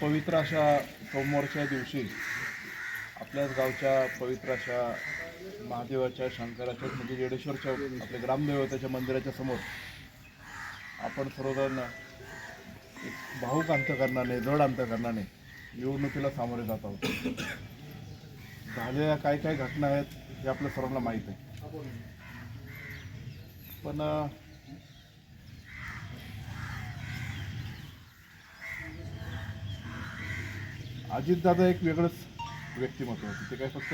पवित्र अशा सोमवारच्या दिवशी आपल्याच गावच्या पवित्र अशा महादेवाच्या शंकराच्या म्हणजे जेडेश्वरच्या आपल्या ग्रामदेवताच्या मंदिराच्या समोर आपण सर्वजण एक भाऊक अंतकरणाने जड अंतकरणाने निवडणुकीला सामोरे जात आहोत. झालेल्या काय काय घटना आहेत हे आपल्या सर्वांना माहीत आहे. पण अजितदादा एक वेगळंच व्यक्तिमत्व होतं. ते काय फक्त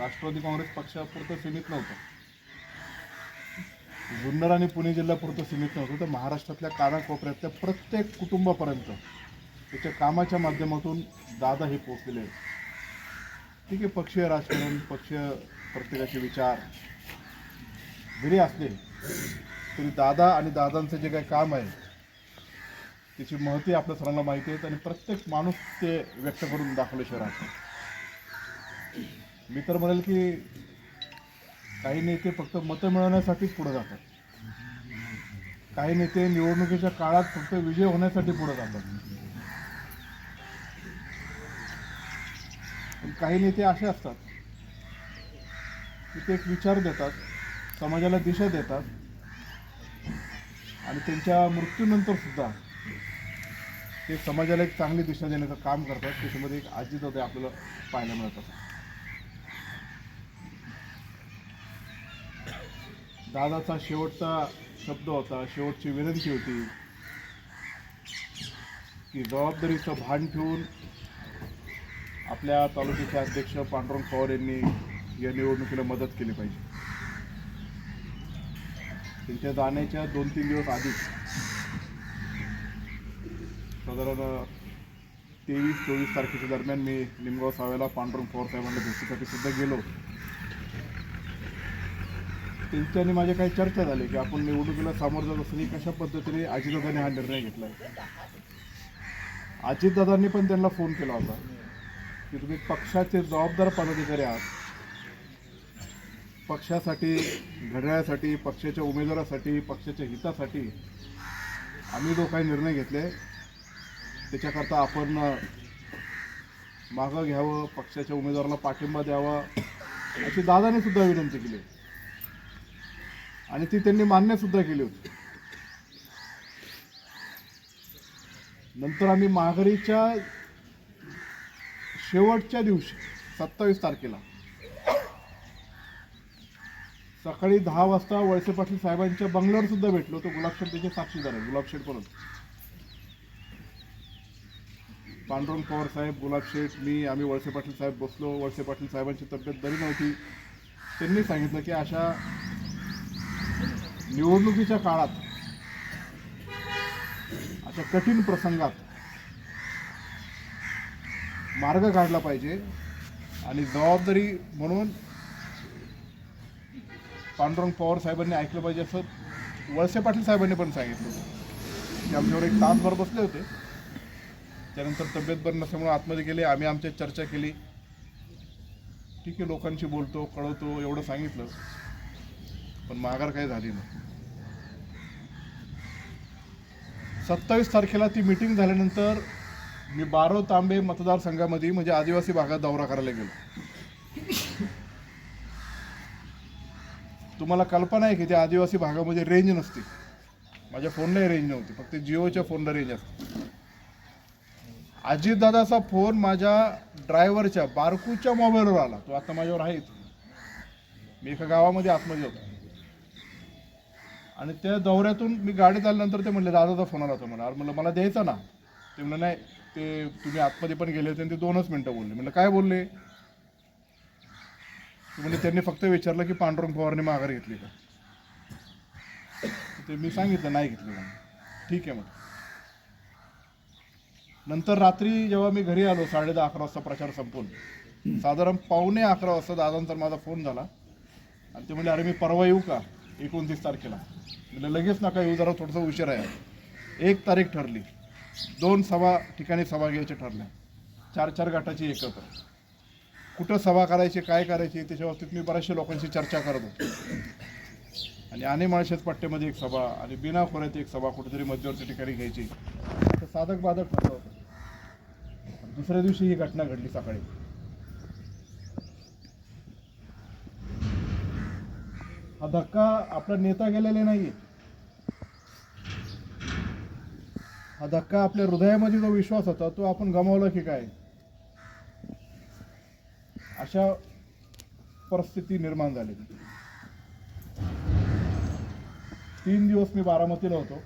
राष्ट्रवादी काँग्रेस पक्षापुरतं सीमित नव्हतं. जुन्नर आणि पुणे जिल्ह्यापुरतं सीमित नव्हतं. तर महाराष्ट्रातल्या कानाकोपऱ्यातल्या प्रत्येक कुटुंबापर्यंत त्याच्या कामाच्या माध्यमातून दादा हे पोचलेले आहेत. ठीक आहे पक्षीय राजकारण पक्षीय प्रत्येकाचे विचार जरी असले तरी दादा आणि दादांचं जे काही काम आहे त्याची महती आपल्या सर्वांना माहिती आहे आणि प्रत्येक माणूस ते व्यक्त करून दाखवले शहरात. मी तर म्हणेल की काही नेते फक्त मतं मिळवण्यासाठीच पुढे जातात. काही नेते निवडणुकीच्या काळात फक्त विजय होण्यासाठी पुढे जातात. पण काही नेते असे असतात की ते एक विचार देतात समाजाला दिशा देतात आणि त्यांच्या मृत्यूनंतर सुद्धा ते समाजाला एक चांगली दिशा देण्याचं काम करतात त्याच्यामध्ये एक आजीच होते आपल्याला पाहायला मिळतात दादाचा शेवटचा शब्द होता शेवटची विनंती होती की जबाबदारीचं भान ठेवून आपल्या तालुक्याचे अध्यक्ष पांडुरंग पवार यांनी या निवडणुकीला मदत केली पाहिजे. त्यांच्या जाण्याच्या दोन तीन दिवस आधीच साधारण तेवीस चोवीस तारखेच्या दरम्यान मी निमगाव सावेला पांडुरंग पवार साहेबांना भेटीसाठी सुद्धा गेलो. त्यांच्यानी माझ्या काही चर्चा झाली की आपण निवडणुकीला सामोरं जात असताना कशा पद्धतीने अजितदादांनी हा निर्णय घेतला आहे अजितदादांनी पण त्यांना फोन केला होता की तुम्ही पक्षाचे जबाबदार पदाधिकारी आहात. पक्षासाठी घड्याळासाठी पक्षाच्या उमेदवारासाठी पक्षाच्या हितासाठी आम्ही जो काही निर्णय घेतले त्याच्याकरता आपण मागं घ्यावं पक्षाच्या उमेदवाराला पाठिंबा द्यावा अशी दादाने सुद्धा विनंती केली. आणि ती त्यांनी मान्य सुद्धा केली होती. नंतर आम्ही माघारीच्या शेवटच्या दिवशी सत्तावीस तारखेला सकाळी दहा वाजता वळसे पाटील साहेबांच्या बंगल्यावर सुद्धा भेटलो तो गुलाबशेठ त्याचे साक्षीदार आहे गुलाबशेठ परत. पांडुरंग पवार साहेब गुलाब शेठ मी आम्ही वळसे पाटील साहेब बसलो. वळसे पाटील साहेबांची तब्येत बरी नव्हती. त्यांनी सांगितलं की अशा निवडणुकीच्या काळात अशा कठीण प्रसंगात मार्ग काढला पाहिजे आणि जबाबदारी म्हणून पांडुरंग पवार साहेबांनी ऐकलं पाहिजे असं वळसे पाटील साहेबांनी पण सांगितलं. ते आमच्यावर एक तासभर बसले होते. त्यानंतर तब्येत बरं नसल्यामुळे आतमध्ये गेले आम्ही आमच्या चर्चा केली. ठीक आहे लोकांशी बोलतो कळवतो एवढं सांगितलं. पण माघार काही झाली नाही. सत्तावीस तारखेला ती मिटिंग झाल्यानंतर मी बारो तांबे मतदारसंघामध्ये म्हणजे आदिवासी भागात दौरा करायला गेलो. तुम्हाला कल्पना आहे की त्या आदिवासी भागामध्ये रेंज नसते. माझ्या फोनलाही रेंज नव्हती फक्त जिओच्या फोनला रेंज असते. अजितदादाचा फोन माझ्या ड्रायव्हरच्या बारकूच्या मोबाईलवर आला. तो आता माझ्यावर आहे मी एका गावामध्ये आतमध्ये होतो. आणि त्या दौऱ्यातून मी गाडीत आल्यानंतर ते म्हणले दादाचा फोन आला होता मला. अरे म्हणलं मला द्यायचा ना. ते म्हणलं नाही ते तुम्ही आतमध्ये पण गेले होते आणि ते दोनच मिनटं बोलले. म्हणलं काय बोलले? म्हणजे त्यांनी फक्त विचारलं की पांडुरंग पवारने माघार घेतली का? ते मी सांगितलं नाही घेतली. ठीक आहे मग नंतर रात्री जेव्हा मी घरी आलो साडे दहा अकरा वाजता प्रचार संपून. साधारण पावणे अकरा वाजता दादांचा माझा फोन झाला. आणि ते म्हणले अरे मी परवा येऊ का? एकोणतीस तारखेला. म्हणजे लगेच नका येऊ जरा थोडंसं उशीर आहे. एक तारीख ठरली. दोन सभा ठिकाणी सभा घ्यायच्या ठरल्या. चार चार गटाची एकत्र. कुठं सभा करायची काय करायची त्याच्या बाबतीत मी बऱ्याचशा लोकांशी चर्चा करत होतो. आणि आणि माळशेज पट्ट्यामध्ये एक सभा आणि बिना खोऱ्यात एक सभा कुठेतरी मध्यवर्ती ठिकाणी घ्यायची. असं साधक बाधक ठरलं होतं. दुसऱ्या दिवशी ही घटना घडली सकाळी. हा धक्का आपला नेता गेलेले नाही हा धक्का आपल्या हृदयामध्ये जो विश्वास होता तो आपण गमावला की काय? अशा परिस्थिती निर्माण झाली. तीन दिवस मी बारामतीला होतो.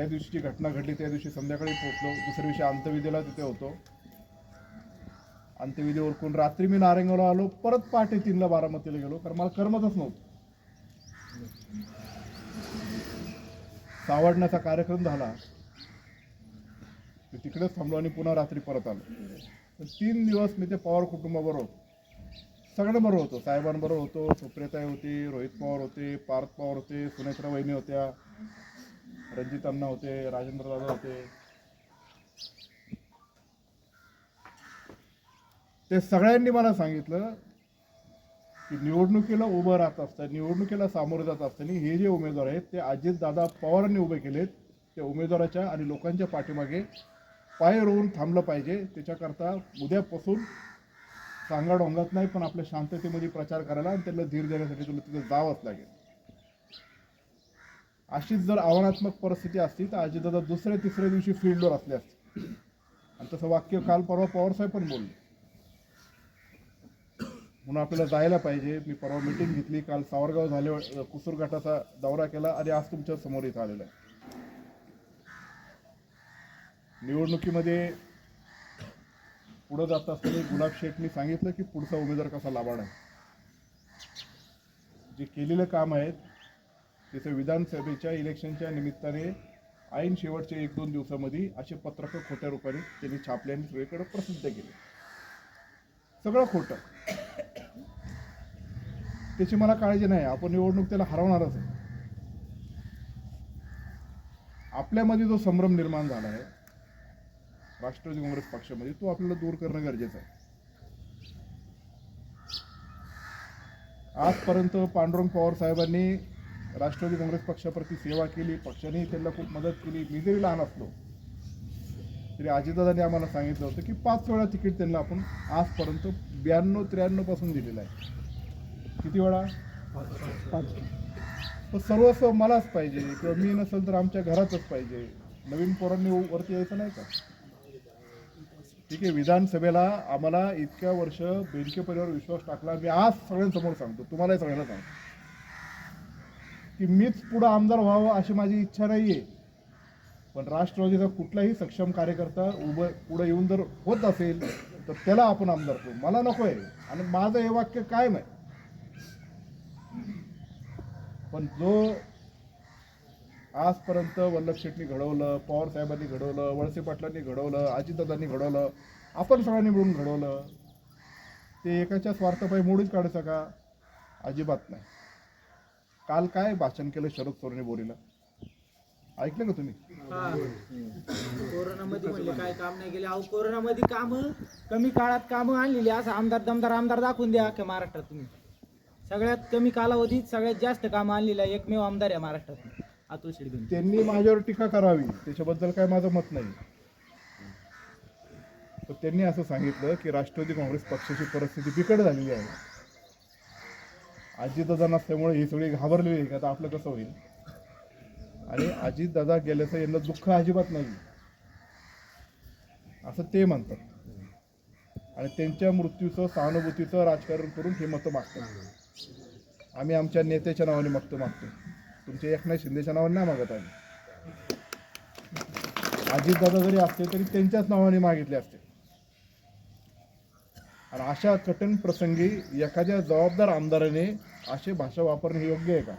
या दिवशी जी घटना घडली त्या दिवशी संध्याकाळी पोहोचलो. दुसऱ्या दिवशी अंत्यविधीला तिथे होतो. अंत्यविधी ओळखून रात्री मी नारायणगावला आलो. परत पहाटे तीनला बारामतीला गेलो. कारण मला करमतच नव्हतं. सावडण्याचा कार्यक्रम झाला. मी तिकडेच थांबलो आणि पुन्हा रात्री परत आलो. तर तीन दिवस मी ते पवार कुटुंबाबरोबर सगळ्यांबरोबर होतो. साहेबांबरोबर होतो. सुप्रियताई होती रोहित पवार होते पार्थ पवार होते सुनेत्रा वहिनी होत्या. रणजित अण्णा होते राजेंद्र दादा होते. ते सगळ्यांनी मला सांगितलं की निवडणुकीला उभं राहत असताना निवडणुकीला सामोरं जात असताना हे जे उमेदवार आहेत ते अजितदादा पवारांनी उभे केलेत. त्या उमेदवाराच्या आणि लोकांच्या पाठीमागे पाय रोवून थांबलं पाहिजे. त्याच्याकरता उद्यापासून सांगा डोंगात नाही पण आपल्या शांततेमध्ये प्रचार करायला आणि त्याला धीर देण्यासाठी तुला तिथे जावंच लागेल. अशीच जर आव्हानात्मक परिस्थिती असती तर अजितदादा दुसऱ्या तिसऱ्या दिवशी फील्डवर असले असते. आणि तसं वाक्य काल परवा पवारसाहेब पण बोलले. म्हणून आपल्याला जायला पाहिजे. मी परवा मिटिंग घेतली. काल सावरगाव झाले कुसूर घाटाचा दौरा केला आणि आज तुमच्यासमोर इथं आलेला आहे. निवडणुकीमध्ये पुढं जात असताना गुलाब शेठनी सांगितलं की पुढचा उमेदवार कसा लाभाड आहे? जे केलेलं काम आहेत तिथे विधानसभेच्या इलेक्शनच्या निमित्ताने ऐन शेवटच्या एक दोन दिवसामध्ये असे पत्रकं खोट्या रूपाने त्यांनी छापले आणि सगळीकडे प्रसिद्ध केले. सगळं खोटं. त्याची मला काळजी नाही. आपण निवडणूक त्याला हरवणारच आहे. आपल्यामध्ये जो संभ्रम निर्माण झाला आहे राष्ट्रवादी काँग्रेस पक्षामध्ये तो आपल्याला दूर करणं गरजेचं आहे. आजपर्यंत पांडुरंग पवार साहेबांनी राष्ट्रवादी काँग्रेस पक्षाप्रती सेवा केली पक्षाने त्यांना खूप मदत केली. मी जरी लहान असलो तरी अजितदादांनी आम्हाला सांगितलं होतं की पाच वेळा तिकीट त्यांना आपण आजपर्यंत ब्याण्णव त्र्याण्णवपासून दिलेलं आहे. किती वेळा? पाच तर सर्वस्व मलाच पाहिजे. किंवा मी नसेल तर आमच्या घरातच पाहिजे. नवीन पोरांनी वरती यायचं नाही का? ठीक आहे विधानसभेला आम्हाला इतक्या वर्ष बेनके परिवार विश्वास टाकला. मी आज सगळ्यांसमोर सांगतो. तुम्हालाही सगळ्यांना सांगतो. की मीच पुढं आमदार व्हावं अशी माझी इच्छा नाही आहे पण राष्ट्रवादीचा कुठलाही सक्षम कार्यकर्ता उभं पुढं येऊन जर होत असेल तर त्याला आपण आमदार करू. मला नको आहे आणि माझं हे वाक्य कायम आहे पण जो आजपर्यंत वल्लभ शेटनी घडवलं पवार साहेबांनी घडवलं वळसे पाटलांनी घडवलं अजितदादांनी घडवलं आपण सगळ्यांनी मिळून घडवलं ते एकाच्या स्वार्थपायी मोडीच काढायचं का अजिबात नाही. काल काय भाषण केलं शरद सोरेने बोरीला? ऐकलं का तुम्ही? कोरोनामध्ये म्हणले काय काम नाही केले. अहो कोरोनामध्ये काम कमी काळात कामं आणलेली. असं आमदार दमदार आमदार दाखवून द्या अख्ख्या महाराष्ट्रात तुम्ही. सगळ्यात कमी कालावधीत सगळ्यात जास्त कामं आणलेलं आहे एकमेव आमदार आहे महाराष्ट्रात. अतुल शेडबीन त्यांनी माझ्यावर टीका करावी. त्याच्याबद्दल काय माझं मत नाही. तर त्यांनी असं सांगितलं की राष्ट्रवादी काँग्रेस पक्षाची परिस्थिती बिकट झालेली आहे. अजितदादा नसल्यामुळे ही सगळी घाबरलेली आहे का आता आपलं कसं होईल? आणि अजितदादा गेल्याचं यांना दुःख अजिबात नाही. असं ते म्हणतात. आणि त्यांच्या मृत्यूचं सहानुभूतीचं राजकारण करून हे मतं मागतात. आम्ही आमच्या नेत्याच्या नावाने मतं मागतो. तुमच्या एकनाथ शिंदेच्या नावाने नाही मागत आम्ही. अजितदादा जरी असते तरी त्यांच्याच नावाने मागितले असते. आणि अशा कठीण प्रसंगी एखाद्या जबाबदार आमदाराने अशी भाषा वापरणे योग्य आहे का?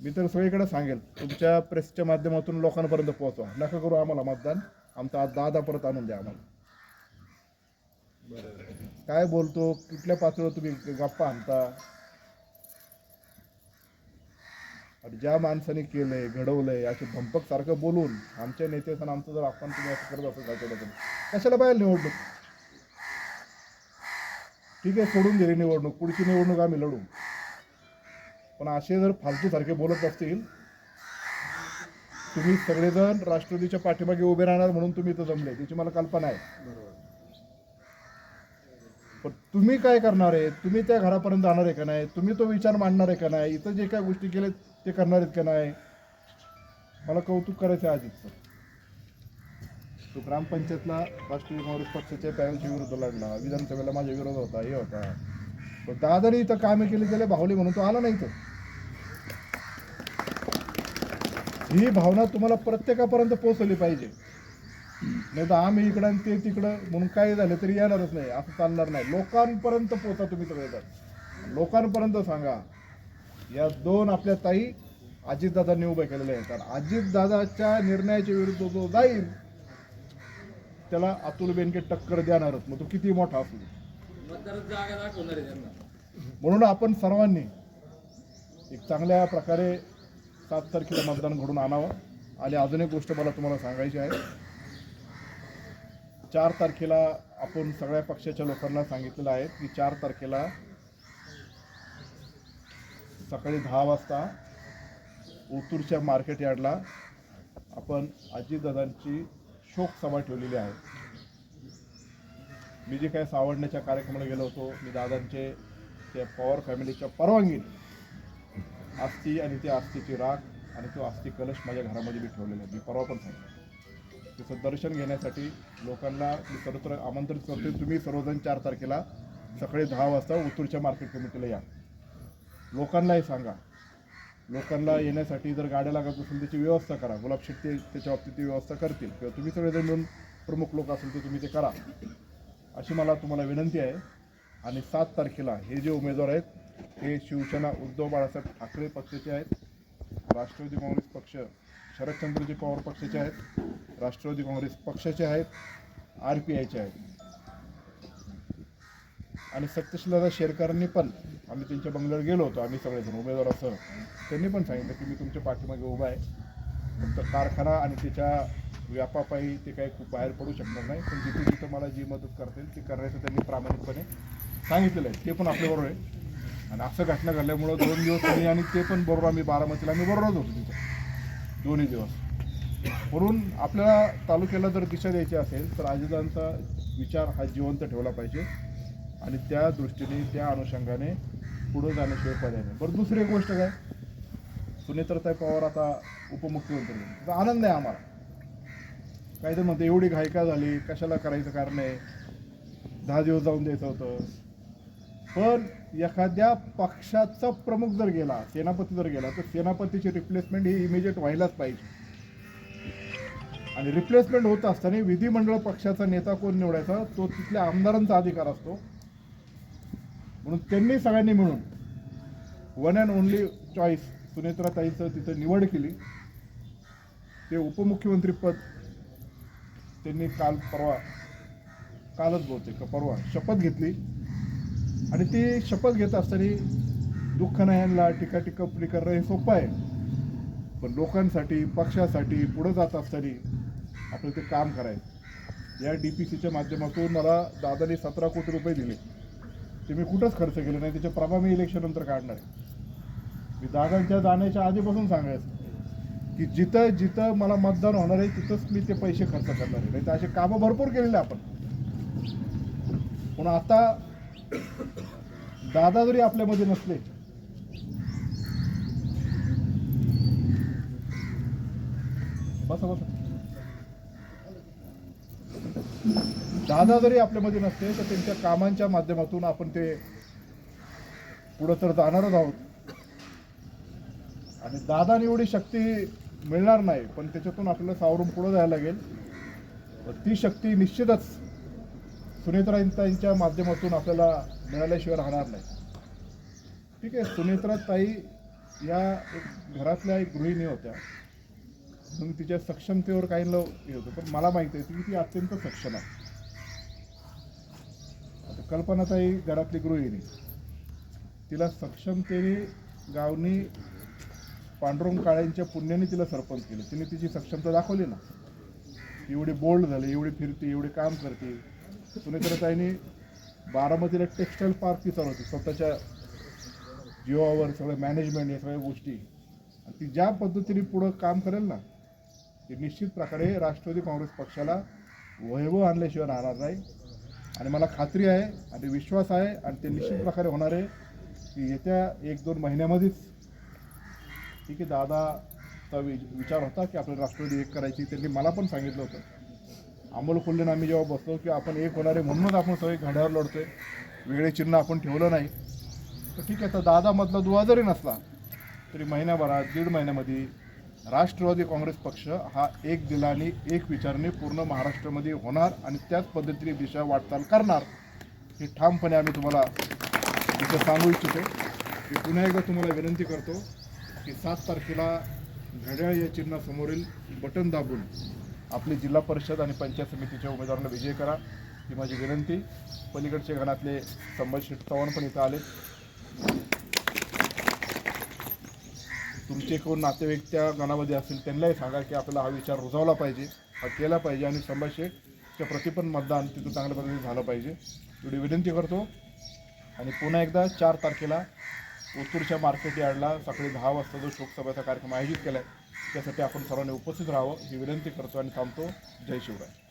मी तर सगळीकडे सांगेल. तुमच्या प्रेसच्या माध्यमातून लोकांपर्यंत पोहोचवा. नका करू आम्हाला मतदान. आमचा आज दादा परत आणून द्या आम्हाला. काय बोलतो? कुठल्या पातळीवर तुम्ही गप्पा आणता? आणि ज्या माणसाने केलंय घडवलंय असे भंपक सारखं बोलून आमच्या नेत्याचं आमचं जर आपण तुम्ही असं करत असेल कशाला पाहिजे निवडणूक? ठीक आहे सोडून दिली निवडणूक. पुढची निवडणूक आम्ही लढू. पण असे जर फालतू सारखे बोलत असतील तुम्ही सगळेजण राष्ट्रवादीच्या पाठीमागे उभे राहणार म्हणून तुम्ही इथं जमले. त्याची मला कल्पना आहे. पण तुम्ही काय करणार आहे? तुम्ही त्या घरापर्यंत जाणार आहे का नाही? तुम्ही तो विचार मांडणार आहे का नाही? इथं जे काय गोष्टी केल्या ते करणार आहेत का नाही? मला कौतुक करायचं आहे अजितचं तो ग्रामपंचायतला राष्ट्रीय काँग्रेस पक्षाच्या पॅनलच्या विरुद्ध लढला. विधानसभेला माझ्या विरोध होता हे होता. पण दादाने इथं कामे केली त्याला भावली म्हणून तो आला नाही तो ही भावना तुम्हाला प्रत्येकापर्यंत पोहोचवली पाहिजे. नाही तर आम्ही इकडं आणि ते तिकडं म्हणून काय झालं तरी येणारच नाही असं चालणार नाही. लोकांपर्यंत पोहोचा तुम्ही सगळेजण लोकांपर्यंत सांगा. या दोन आपल्या ताई अजितदादांनी उभे केलेल्या आहेत. कारण अजितदादाच्या निर्णयाच्या विरुद्ध जो जाईल त्याला अतुल बेनके टक्कर देणारच मग तो किती मोठा असू म्हणून आपण सर्वांनी एक चांगल्या प्रकारे सात तारखेला मतदान घडून आणावं. आणि अजून एक गोष्ट मला तुम्हाला सांगायची आहे. चार तारखेला आपण सगळ्या पक्षाच्या लोकांना सांगितलेलं आहे की चार तारखेला सकाळी दहा वाजता ओतूरच्या मार्केट यार्डला आपण अजितदादांची शोक सभा ठेवलेली आहे मी जे काही सावडण्याच्या कार्यक्रमाला गेलो होतो मी दादांचे त्या पवार फॅमिलीच्या परवानगीने आस्ती आणि त्या आस्तीची राख आणि तो आस्ती कलश माझ्या घरामध्ये मी ठेवलेला आहे. मी परवा पण सांगितलं. तिचं दर्शन घेण्यासाठी लोकांना मी सर्वत्र आमंत्रित करतो तुम्ही सर्वजण चार तारखेला सकाळी दहा वाजता उत्तूरच्या मार्केट कमिटीला या. लोकांनाही सांगा. लोकांना येण्यासाठी जर गाड्या लागत असेल त्याची व्यवस्था करा. गुलाब शेट्टी त्याच्या बाबतीत ती व्यवस्था करतील. किंवा तुम्ही सगळेजण मिळून प्रमुख लोक असेल तर तुम्ही ते करा. अशी मला तुम्हाला विनंती आहे. आणि सात तारखेला हे जे उमेदवार आहेत हे शिवसेना उद्धव बाळासाहेब ठाकरे पक्षाचे आहेत. राष्ट्रवादी काँग्रेस पक्ष शरदचंद्रजी पवार पक्षाचे आहेत. राष्ट्रवादी काँग्रेस पक्षाचे आहेत. आर पी आयचे आहेत. आणि सत्यशीलदा शेरकरांनी पण आम्ही त्यांच्या बंगल्यावर गेलो होतो आम्ही सगळेजण उमेदवारासह त्यांनी पण सांगितलं की मी तुमच्या पाठीमागे उभा आहे. फक्त कारखाना आणि त्याच्या व्यापापायी ते काही खूप बाहेर पडू शकणार नाही. पण जिथे जिथं मला जी मदत करतील ती करण्याचं त्यांनी प्रामाणिकपणे सांगितलेलं आहे. ते पण आपल्याबरोबर आहे. आणि असं घटना घडल्यामुळं दोन दिवस आम्ही आणि ते पण बरोबर आम्ही बारामतीला आम्ही बरोबरच होतो तिथं. दोन्ही दिवस. म्हणून आपल्याला तालुक्याला जर दिशा द्यायची असेल तर अजितांचा विचार हा जिवंत ठेवला पाहिजे. आणि त्या दृष्टीने त्या अनुषंगाने पुढं जाण्याशिवाय पर्याय नाही बरं दुसरी एक गोष्ट काय? सुनेत्रताई पवार आता उपमुख्यमंत्री त्याचा आनंद आहे आम्हाला. काहीतरी म्हणते एवढी घायका झाली कशाला करायचं कारण आहे? दहा दिवस जाऊन द्यायचं होतं. पण एखाद्या पक्षाचा प्रमुख जर गेला सेनापती जर गेला तर सेनापतीची रिप्लेसमेंट ही इमिजिएट व्हायलाच पाहिजे. आणि रिप्लेसमेंट होत असताना विधिमंडळ पक्षाचा नेता कोण निवडायचा? तो तिथल्या आमदारांचा अधिकार असतो. म्हणून त्यांनी सगळ्यांनी मिळून वन अँड ओनली चॉईस सुनेत्राताईचं तिथं निवड केली. ते उपमुख्यमंत्री पद त्यांनी काल परवा कालच बहुतेक का परवा शपथ घेतली. आणि ती शपथ घेत असताना दुःख नाही आणला टीका टिप्पणी करणं हे सोपं आहे. पण लोकांसाठी पक्षासाठी पुढं जात असताना आपलं ते काम करायचं. या डी पी सीच्या माध्यमातून मला दादाने सतरा कोटी रुपये दिले. ते मी कुठंच खर्च केले नाही त्याचे प्रभा मी इलेक्शन नंतर काढणार आहे. मी दादांच्या जाण्याच्या आधीपासून सांगायचं की जिथं जिथं मला मतदान होणार आहे तिथंच मी ते पैसे खर्च करणार आहे. नाही तर असे कामं भरपूर केलेले आपण. पण आता दादा जरी आपल्यामध्ये नसले बसा बसा. दादा जरी आपल्यामध्ये नसते तर त्यांच्या कामांच्या माध्यमातून आपण ते पुढं तर जाणारच आहोत. आणि दादाने एवढी शक्ती मिळणार नाही पण त्याच्यातून आपल्याला सावरून पुढं जायला लागेल. ती शक्ती निश्चितच सुनेत्राताईंच्या माध्यमातून आपल्याला मिळाल्याशिवाय राहणार नाही. ठीक आहे सुनेत्राताई या एक घरातल्या एक गृहिणी होत्या. म्हणून तिच्या सक्षमतेवर काही न हे होतं पण मला माहिती आहे की ती अत्यंत सक्षम आहे. कल्पनाताई घरातली गृहिणी. तिला सक्षमतेने गावनी पांडुरंग काळ्यांच्या पुण्याने तिला सरपंच केलं. तिने तिची सक्षमता दाखवली ना. ती एवढी बोल्ड झाली एवढी फिरते एवढे काम करते. सुनेत्रताईने बारामतीला टेक्स्टाईल पार्क ती चालवते स्वतःच्या जीवावर सगळं मॅनेजमेंट या सगळ्या गोष्टी. आणि ती ज्या पद्धतीने पुढं काम करेल ना ते निश्चित प्रकारे राष्ट्रवादी काँग्रेस पक्षाला वैभव आणल्याशिवाय राहणार नाही. आणि मला खात्री आहे आणि विश्वास आहे आणि ते निश्चित प्रकारे होणार आहे की येत्या एक दोन महिन्यामध्येच ठीक आहे दादाचा वि विचार होता की आपल्याला राष्ट्रवादी एक करायची. त्यांनी मला पण सांगितलं होतं. अमोल कोल्हेनं आम्ही जेव्हा बसलो की आपण एक होणारे म्हणूनच आपण सगळे घड्यावर लढतोय. वेगळे चिन्ह आपण ठेवलं नाही. तर ठीक आहे तर दादामधला दुवा जरी नसला तरी महिन्याभरात दीड महिन्यामध्ये राष्ट्रवादी काँग्रेस पक्ष हा एक दिलाने एक विचारने पूर्ण महाराष्ट्रामध्ये होणार आणि त्याच पद्धतीने दिशा वाटचाल करणार हे ठामपणे आम्ही तुम्हाला इथं सांगू इच्छितो. की पुन्हा एकदा तुम्हाला विनंती करतो की सात तारखेला घड्याळ या चिन्हासमोरील बटन दाबून आपली जिल्हा परिषद आणि पंचायत समितीच्या उमेदवारांना विजय करा ही माझी विनंती. पलीकडच्या घरातले संभाजी शेठ चव्हाण पण इथं आले तुमचे कोण नातेवाईक त्या गणामध्ये असतील त्यांनाही सांगा की आपल्याला हा विचार रुजवला पाहिजे हा केला पाहिजे आणि संभाजी शेठच्या पण मतदान तिथं चांगल्या पद्धतीने झालं पाहिजे. एवढी विनंती करतो. आणि पुन्हा एकदा चार तारखेला ओतूरच्या मार्केट यार्डला सकाळी दहा वाजता जो शोकसभेचा कार्यक्रम आयोजित केला आहे त्यासाठी आपण सर्वांनी उपस्थित राहावं ही विनंती करतो आणि थांबतो. जय शिवराय.